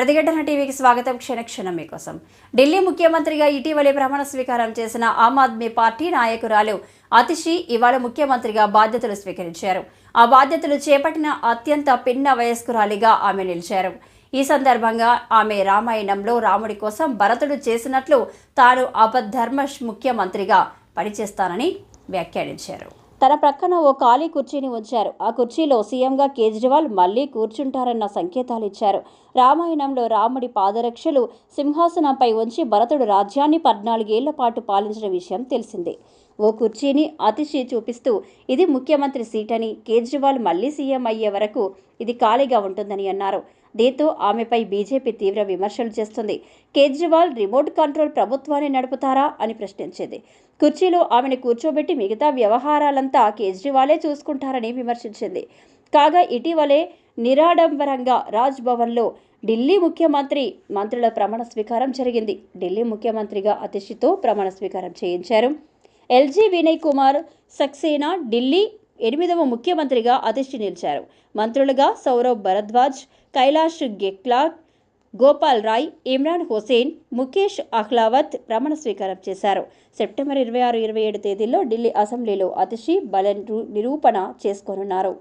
ప్రతిఘటన టీవీకి స్వాగతం క్షణక్షణం మీకోసం. ఢిల్లీ ముఖ్యమంత్రిగా ఇటీవలే ప్రమాణ స్వీకారం చేసిన ఆమ్ ఆద్మీ పార్టీ నాయకురాలు అతిషి ఇవాళ ముఖ్యమంత్రిగా బాధ్యతలు స్వీకరించారు. ఆ బాధ్యతలు చేపట్టిన అత్యంత పిన్న వయస్కురాలిగా ఆమె నిలిచారు. ఈ సందర్భంగా ఆమె రామాయణంలో రాముడి కోసం భరతుడు చేసినట్లు తాను అబద్ధర్మ ముఖ్యమంత్రిగా పనిచేస్తానని వ్యాఖ్యానించారు. తన ప్రక్కన ఓ ఖాళీ కుర్చీని ఉంచారు. ఆ కుర్చీలో సీఎంగా కేజ్రీవాల్ మళ్ళీ కూర్చుంటారన్న సంకేతాలు ఇచ్చారు రామాయణంలో రాముడి పాదరక్షలు సింహాసనంపై ఉంచి భరతుడు రాజ్యాన్ని పద్నాలుగేళ్ళ పాటు పాలించిన విషయం తెలిసిందే. ఓ కుర్చీని అతిశి చూపిస్తూ ఇది ముఖ్యమంత్రి సీట్ అని కేజ్రీవాల్ మళ్ళీ సీఎం అయ్యే వరకు ఇది ఖాళీగా ఉంటుందని అన్నారు. దీంతో ఆమెపై బీజేపీ తీవ్ర విమర్శలు చేస్తుంది. కేజ్రీవాల్ రిమోట్ కంట్రోల్ ప్రభుత్వాన్ని నడుపుతారా అని ప్రశ్నించింది. కుర్చీలో ఆమెను కూర్చోబెట్టి మిగతా వ్యవహారాలంతా కేజ్రీవాలే చూసుకుంటారని విమర్శించింది. కాగా ఇటీవలే నిరాడంబరంగా రాజ్ భవన్లో ఢిల్లీ ముఖ్యమంత్రి మంత్రుల ప్రమాణ స్వీకారం జరిగింది. ఢిల్లీ ముఖ్యమంత్రిగా అతిషితో ప్రమాణ స్వీకారం చేయించారు. ఎల్జీ వినయ్ కుమార్ సక్సేనా ఢిల్లీ ఎనిమిదవ ముఖ్యమంత్రిగా అతిష్టి నిలిచారు. మంత్రులుగా సౌరవ్ భరద్వాజ్ కైలాష్ గెక్లాట్ గోపాల్ రాయ్ ఇమ్రాన్ హుసేన్ ముఖేష్ అహ్లావత్ ప్రమాణ స్వీకారం చేశారు. సెప్టెంబర్ ఇరవై ఆరు ఇరవై ఏడు తేదీల్లో ఢిల్లీ అసెంబ్లీలో అతిషి బల నిరూపణ చేసుకోనున్నారు.